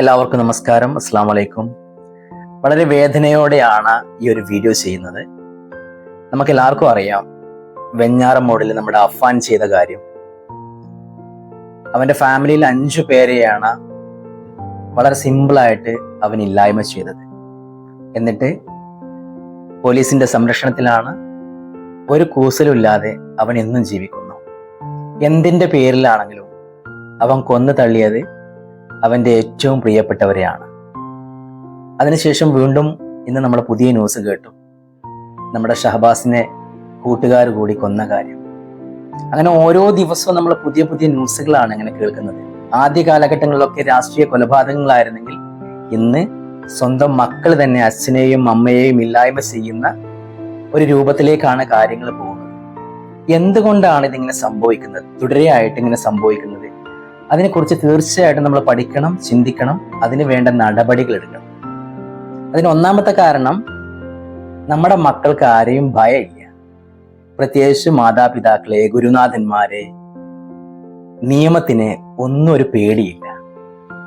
എല്ലാവർക്കും നമസ്കാരം. അസ്സാം വലൈക്കും വളരെ വേദനയോടെയാണ് ഈ ഒരു വീഡിയോ ചെയ്യുന്നത്. നമുക്ക് എല്ലാവർക്കും അറിയാം വെഞ്ഞാറ മോഡിൽ നമ്മുടെ അഫാൻ ചെയ്ത കാര്യം. അവന്റെ ഫാമിലിയിൽ അഞ്ചു പേരെയാണ് വളരെ സിമ്പിളായിട്ട് അവൻ ഇല്ലായ്മ ചെയ്തത്. എന്നിട്ട് പോലീസിന്റെ സംരക്ഷണത്തിലാണ് ഒരു കൂസലുമില്ലാതെ അവൻ എന്നും ജീവിക്കുന്നു. എന്തിന്റെ പേരിലാണെങ്കിലും അവൻ കൊന്നു തള്ളിയത് അവന്റെ ഏറ്റവും പ്രിയപ്പെട്ടവരെയാണ്. അതിനുശേഷം വീണ്ടും ഇന്ന് നമ്മൾ പുതിയ ന്യൂസ് കേട്ടു. നമ്മുടെ ഷഹബാസിനെ കൂട്ടുകാർ കൂടി കൊന്ന കാര്യം. അങ്ങനെ ഓരോ ദിവസവും നമ്മൾ പുതിയ പുതിയ ന്യൂസുകളാണ് അങ്ങനെ കേൾക്കുന്നത്. ആദ്യ കാലഘട്ടങ്ങളിലൊക്കെ രാഷ്ട്രീയ കൊലപാതകങ്ങളായിരുന്നെങ്കിൽ ഇന്ന് സ്വന്തം മക്കൾ തന്നെ അച്ഛനെയും അമ്മയെയും ഇല്ലായ്മ ചെയ്യുന്ന ഒരു രൂപത്തിലേക്കാണ് കാര്യങ്ങൾ പോകുന്നത്. എന്തുകൊണ്ടാണ് ഇതിങ്ങനെ സംഭവിക്കുന്നത്? തുടരെയായിട്ട് ഇങ്ങനെ സംഭവിക്കുന്നത്? അതിനെക്കുറിച്ച് തീർച്ചയായിട്ടും നമ്മൾ പഠിക്കണം ചിന്തിക്കണം. അതിന് വേണ്ട നടപടികൾ എടുക്കണം. അതിന് ഒന്നാമത്തെ കാരണം നമ്മുടെ മക്കൾക്ക് ആരെയും ഭയമില്ല. പ്രത്യേകിച്ച് മാതാപിതാക്കളെ ഗുരുനാഥന്മാരെ നിയമത്തിന് ഒന്നും ഒരു പേടിയില്ല.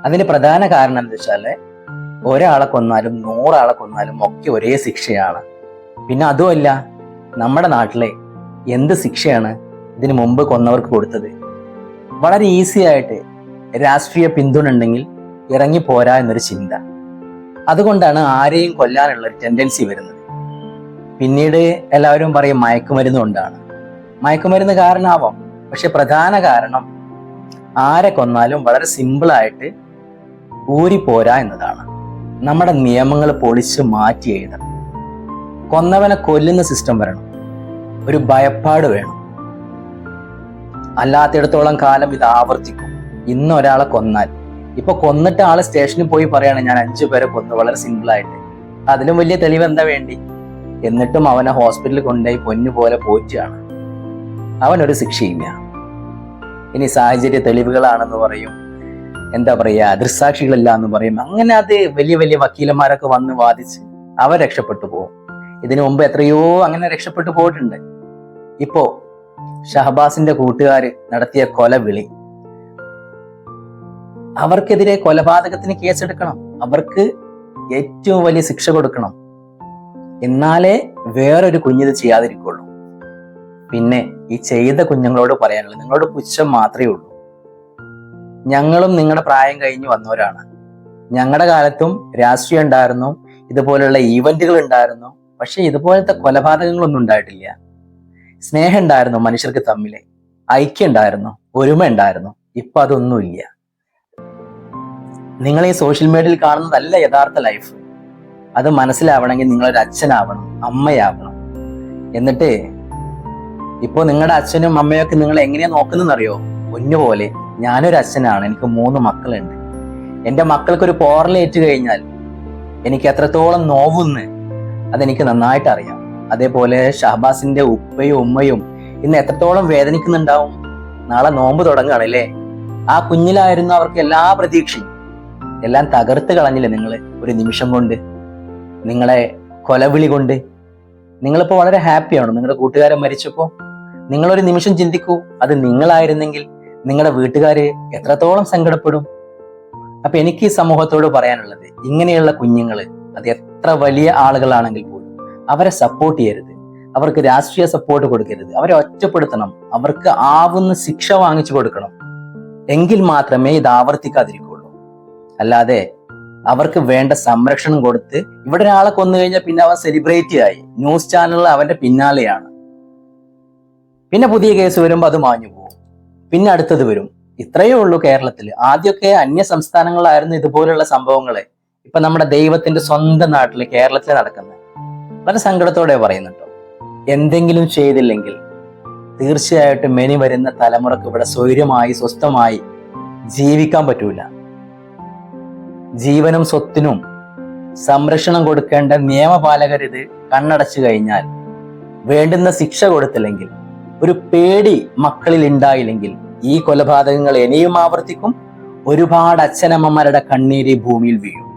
അതിന് പ്രധാന കാരണം എന്താ വെച്ചാൽ ഒരാളെ കൊന്നാലും നൂറാളെ കൊന്നാലും ഒക്കെ ഒരേ ശിക്ഷയാണ്. പിന്നെ അതുമല്ല നമ്മുടെ നാട്ടിലെ എന്ത് ശിക്ഷയാണ് ഇതിനു മുമ്പ് കൊന്നവർക്ക് കൊടുത്തത്? വളരെ ഈസി ആയിട്ട് രാഷ്ട്രീയ പിന്തുണ ഉണ്ടെങ്കിൽ ഇറങ്ങി പോരാ എന്നൊരു ചിന്ത. അതുകൊണ്ടാണ് ആരെയും കൊല്ലാനുള്ള ഒരു ടെൻഡൻസി വരുന്നത്. പിന്നീട് എല്ലാവരും പറയും മയക്കുമരുന്ന് കൊണ്ടാണ്. മയക്കുമരുന്ന് കാരണമാവാം പക്ഷെ പ്രധാന കാരണം ആരെ കൊന്നാലും വളരെ സിമ്പിളായിട്ട് പോരാ എന്നതാണ്. നമ്മുടെ നിയമങ്ങൾ പൊളിച്ച് മാറ്റി എഴുതണം. കൊന്നവനെ കൊല്ലുന്ന സിസ്റ്റം വരണം. ഒരു ഭയപ്പാട് വേണം. അല്ലാത്തിടത്തോളം കാലം ഇത് ആവർത്തിക്കും. ഇന്ന് ഒരാളെ കൊന്നാൽ. ഇപ്പൊ കൊന്നിട്ട് ആൾ സ്റ്റേഷനിൽ പോയി പറയാണ് ഞാൻ അഞ്ചു പേരെ കൊന്നു വളരെ സിമ്പിൾ ആയിട്ട്. അതിലും വലിയ തെളിവ് എന്താ വേണ്ടി? എന്നിട്ടും അവനെ ഹോസ്പിറ്റലിൽ കൊണ്ടുപോയി പൊന്നു പോലെ പോറ്റുകയാണ്. അവനൊരു ശിക്ഷയില്ല ഇനി സാഹചര്യ തെളിവുകളാണെന്ന് പറയും. എന്താ പറയാ ദൃസാക്ഷികളില്ല എന്ന് പറയും. അങ്ങനെ അത് വലിയ വലിയ വക്കീലന്മാരൊക്കെ വന്ന് വാദിച്ച് അവർ രക്ഷപ്പെട്ടു പോകും. ഇതിനു മുമ്പ് എത്രയോ അങ്ങനെ രക്ഷപ്പെട്ടു പോയിട്ടുണ്ട്. ഇപ്പോ ഷഹബാസിന്റെ കൂട്ടുകാർ നടത്തിയ കൊലവിളി. അവർക്കെതിരെ കൊലപാതകത്തിന് കേസെടുക്കണം. അവർക്ക് ഏറ്റവും വലിയ ശിക്ഷ കൊടുക്കണം. എന്നാലേ വേറൊരു കുഞ്ഞിത് ചെയ്യാതിരിക്കുള്ളൂ. പിന്നെ ഈ ചെയ്ത കുഞ്ഞുങ്ങളോട് പറയാനുള്ളത് നിങ്ങളോട് പുച്ഛം മാത്രമേ ഉള്ളൂ. ഞങ്ങളും നിങ്ങളുടെ പ്രായം കഴിഞ്ഞ് വന്നവരാണ്. ഞങ്ങളുടെ കാലത്തും രാഷ്ട്രീയം ഉണ്ടായിരുന്നു. ഇതുപോലുള്ള ഈവന്റുകൾ ഉണ്ടായിരുന്നു. പക്ഷെ ഇതുപോലത്തെ കൊലപാതകങ്ങളൊന്നും ഉണ്ടായിട്ടില്ല. സ്നേഹം ഉണ്ടായിരുന്നു മനുഷ്യർക്ക് തമ്മിൽ ഐക്യം ഉണ്ടായിരുന്നു ഒരുമ ഉണ്ടായിരുന്നു ഇപ്പൊ അതൊന്നുമില്ല. നിങ്ങൾ ഈ സോഷ്യൽ മീഡിയയിൽ കാണുന്നതല്ല യഥാർത്ഥ ലൈഫ് അത് മനസ്സിലാവണമെങ്കിൽ നിങ്ങളൊരു അച്ഛനാവണം അമ്മയാവണം. എന്നിട്ട് ഇപ്പോൾ നിങ്ങളുടെ അച്ഛനും അമ്മയൊക്കെ നിങ്ങൾ എങ്ങനെയാ നോക്കുന്നറിയോ പൊന്നുപോലെ ഞാനൊരു അച്ഛനാണ് എനിക്ക് മൂന്ന് മക്കളുണ്ട്. എന്റെ മക്കൾക്ക് ഒരു പോറലേറ്റ് കഴിഞ്ഞാൽ എനിക്ക് എത്രത്തോളം നോവുന്ന് അതെനിക്ക് നന്നായിട്ട് അറിയാം അതേപോലെ ഷഹബാസിന്റെ ഉപ്പയും ഉമ്മയും ഇന്ന് എത്രത്തോളം വേദനിക്കുന്നുണ്ടാവും? നാളെ നോമ്പ് തുടങ്ങുകയാണല്ലേ? ആ കുഞ്ഞിലായിരുന്നു അവർക്ക് എല്ലാ പ്രതീക്ഷയും. എല്ലാം തകർത്ത് കളഞ്ഞില്ലേ നിങ്ങൾ ഒരു നിമിഷം കൊണ്ട്? നിങ്ങളെ കൊലവിളി കൊണ്ട്? നിങ്ങളിപ്പോൾ വളരെ ഹാപ്പിയാണോ? നിങ്ങളുടെ കൂട്ടുകാരൻ മരിച്ചപ്പോൾ നിങ്ങളൊരു നിമിഷം ചിന്തിക്കൂ അത് നിങ്ങളായിരുന്നെങ്കിൽ നിങ്ങളുടെ വീട്ടുകാർ എത്രത്തോളം സങ്കടപ്പെടും? അപ്പൊ എനിക്ക് ഈ സമൂഹത്തോട് പറയാനുള്ളത് ഇങ്ങനെയുള്ള കുഞ്ഞുങ്ങൾ അത് എത്ര വലിയ ആളുകളാണെങ്കിൽ അവരെ സപ്പോർട്ട് ചെയ്യരുത്. അവർക്ക് രാഷ്ട്രീയ സപ്പോർട്ട് കൊടുക്കരുത്. അവരെ ഒറ്റപ്പെടുത്തണം. അവർക്ക് ആവുന്ന ശിക്ഷ വാങ്ങിച്ചു കൊടുക്കണം. എങ്കിൽ മാത്രമേ ഇത് ആവർത്തിക്കാതിരിക്കുള്ളൂ. അല്ലാതെ അവർക്ക് വേണ്ട സംരക്ഷണം കൊടുത്ത് ഇവിടെ ഒരാളെ കൊന്നു കഴിഞ്ഞാൽ പിന്നെ അവൻ സെലിബ്രേറ്റ് ആയി. ന്യൂസ് ചാനലുകൾ അവന്റെ പിന്നാലെയാണ്. പിന്നെ പുതിയ കേസ് വരുമ്പോൾ അത് മാഞ്ഞു പോകും. പിന്നെ അടുത്തത് വരും. ഇത്രയേ ഉള്ളൂ കേരളത്തിൽ ആദ്യമൊക്കെ അന്യ സംസ്ഥാനങ്ങളായിരുന്നു ഇതുപോലുള്ള സംഭവങ്ങളെ. ഇപ്പൊ നമ്മുടെ ദൈവത്തിന്റെ സ്വന്തം നാട്ടിൽ കേരളത്തിൽ നടക്കുന്നത്. വളരെ സങ്കടത്തോടെ പറയുന്നുണ്ടോ. എന്തെങ്കിലും ചെയ്തില്ലെങ്കിൽ തീർച്ചയായിട്ടും മെനി വരുന്ന തലമുറയ്ക്ക് ഇവിടെ സ്വൈര്യമായി സ്വസ്ഥമായി ജീവിക്കാൻ പറ്റൂല. ജീവനും സ്വത്തിനും സംരക്ഷണം കൊടുക്കേണ്ട നിയമപാലകരിത് കണ്ണടച്ചു കഴിഞ്ഞാൽ വേണ്ടുന്ന ശിക്ഷ കൊടുത്തില്ലെങ്കിൽ ഒരു പേടി മക്കളിൽ ഉണ്ടായില്ലെങ്കിൽ ഈ കൊലപാതകങ്ങൾ ഇനിയും ആവർത്തിക്കും. ഒരുപാട് അച്ഛനമ്മമാരുടെ കണ്ണീര് ഭൂമിയിൽ വീഴും.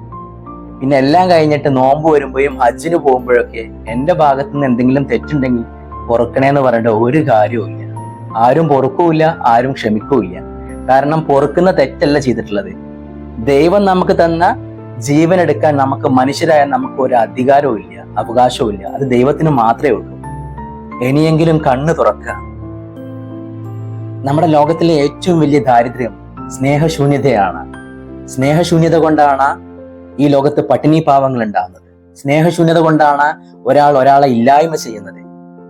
പിന്നെ എല്ലാം കഴിഞ്ഞിട്ട് നോമ്പ് വരുമ്പോഴും ഹജ്ജിന് പോകുമ്പോഴൊക്കെ എന്റെ ഭാഗത്ത് നിന്ന് എന്തെങ്കിലും തെറ്റുണ്ടെങ്കിൽ പൊറുക്കണേന്ന് പറയേണ്ട ഒരു കാര്യവുമില്ല ആരും പൊറുക്കൂല ആരും ക്ഷമിക്കൂല കാരണം പൊറുക്കുന്ന തെറ്റല്ല ചെയ്തിട്ടുള്ളത്. ദൈവം നമുക്ക് തന്ന ജീവൻ എടുക്കാൻ നമുക്ക് മനുഷ്യരായ നമുക്ക് ഒരു അധികാരവും ഇല്ല അവകാശവും ഇല്ല. അത് ദൈവത്തിന് മാത്രമേ ഉള്ളൂ. ഇനിയെങ്കിലും കണ്ണു തുറക്കുക. നമ്മുടെ ലോകത്തിലെ ഏറ്റവും വലിയ ദാരിദ്ര്യം സ്നേഹശൂന്യതയാണ്. സ്നേഹശൂന്യത കൊണ്ടാണ് ഈ ലോകത്ത് പട്ടിണി പാവങ്ങൾ ഉണ്ടാകുന്നത് സ്നേഹശൂന്യത കൊണ്ടാണ് ഒരാൾ ഒരാളെ ഇല്ലായ്മ ചെയ്യുന്നത്.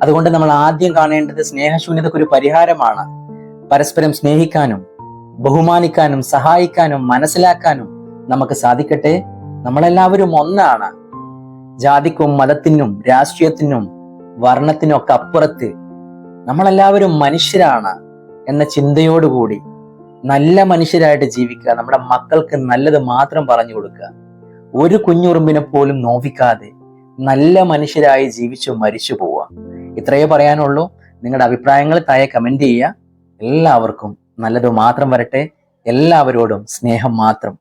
അതുകൊണ്ട് നമ്മൾ ആദ്യം കാണേണ്ടത് സ്നേഹശൂന്യതക്ക് ഒരു പരിഹാരമാണ്. പരസ്പരം സ്നേഹിക്കാനും ബഹുമാനിക്കാനും സഹായിക്കാനും മനസ്സിലാക്കാനും നമുക്ക് സാധിക്കട്ടെ. നമ്മളെല്ലാവരും ഒന്നാണ്. ജാതിക്കും മതത്തിനും രാഷ്ട്രീയത്തിനും വർണത്തിനും ഒക്കെ അപ്പുറത്ത് നമ്മളെല്ലാവരും മനുഷ്യരാണ് എന്ന ചിന്തയോടുകൂടി നല്ല മനുഷ്യരായിട്ട് ജീവിക്കുക നമ്മുടെ മക്കൾക്ക് നല്ലത് മാത്രം പറഞ്ഞു കൊടുക്കുക. ഒരു കുഞ്ഞുറുമ്പിനെ പോലും നോവിക്കാതെ നല്ല മനുഷ്യരായി ജീവിച്ചു മരിച്ചു പോവുക. ഇത്രയേ പറയാനുള്ളൂ. നിങ്ങളുടെ അഭിപ്രായങ്ങൾ താഴെ കമന്റ് ചെയ്യുക. എല്ലാവർക്കും നല്ലത് മാത്രം വരട്ടെ. എല്ലാവരോടും സ്നേഹം മാത്രം.